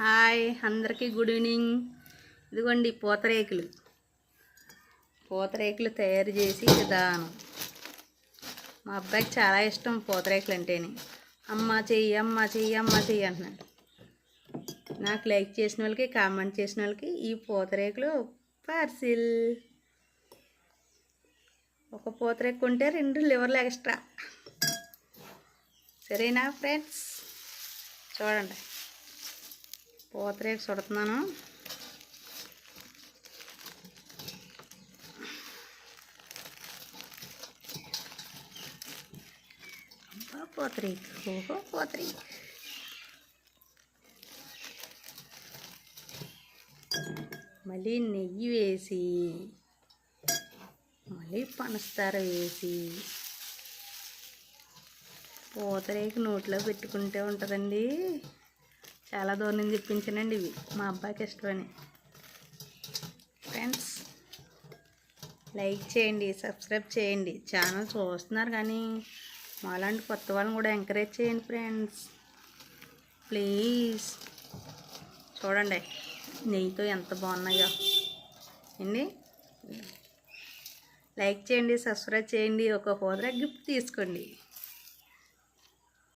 Hi అందరికీ good evening. ఇదిగోండి పూతరేకులు. పూతరేకులు తయారు చేసి విధానం మా అబ్బాయికి చాలా ఇష్టం పూతరేకులు అంటేనే. అమ్మ చెయ్యి అమ్మ చెయ్యి అమ్మ చెయ్యి అంటున్నాడు. నాకు లైక్ చేసిన వాళ్ళకి కామెంట్ చేసిన వాళ్ళకి ఈ పూతరేకులు పార్సిల్. ఒక పూతరేకు ఉంటే రెండు లివర్లు ఎక్స్ట్రా. సరేనా ఫ్రెండ్స్? చూడండి. పూతరేకు చుడుతున్నాను అబ్బా పూతరేకు ఓహో పూతరేకు మళ్ళీ నెయ్యి వేసి మళ్ళీ పనస్తార వేసి పూతరేకు నోట్లో పెట్టుకుంటే ఉంటుందండి. చాలా దూరం నుంచి తెప్పించానండి ఇవి. మా అబ్బాయికి ఇష్టమని. ఫ్రెండ్స్ లైక్ చేయండి సబ్స్క్రైబ్ చేయండి. ఛానల్ చూస్తున్నారు కానీ మాలాంటి కొత్త వాళ్ళని కూడా ఎంకరేజ్ చేయండి ఫ్రెండ్స్ ప్లీజ్ చూడండి నెయ్యితో ఎంత బాగున్నాయో. అండి లైక్ చేయండి సబ్స్క్రైబ్ చేయండి. ఒక హోదరా గిఫ్ట్ తీసుకోండి.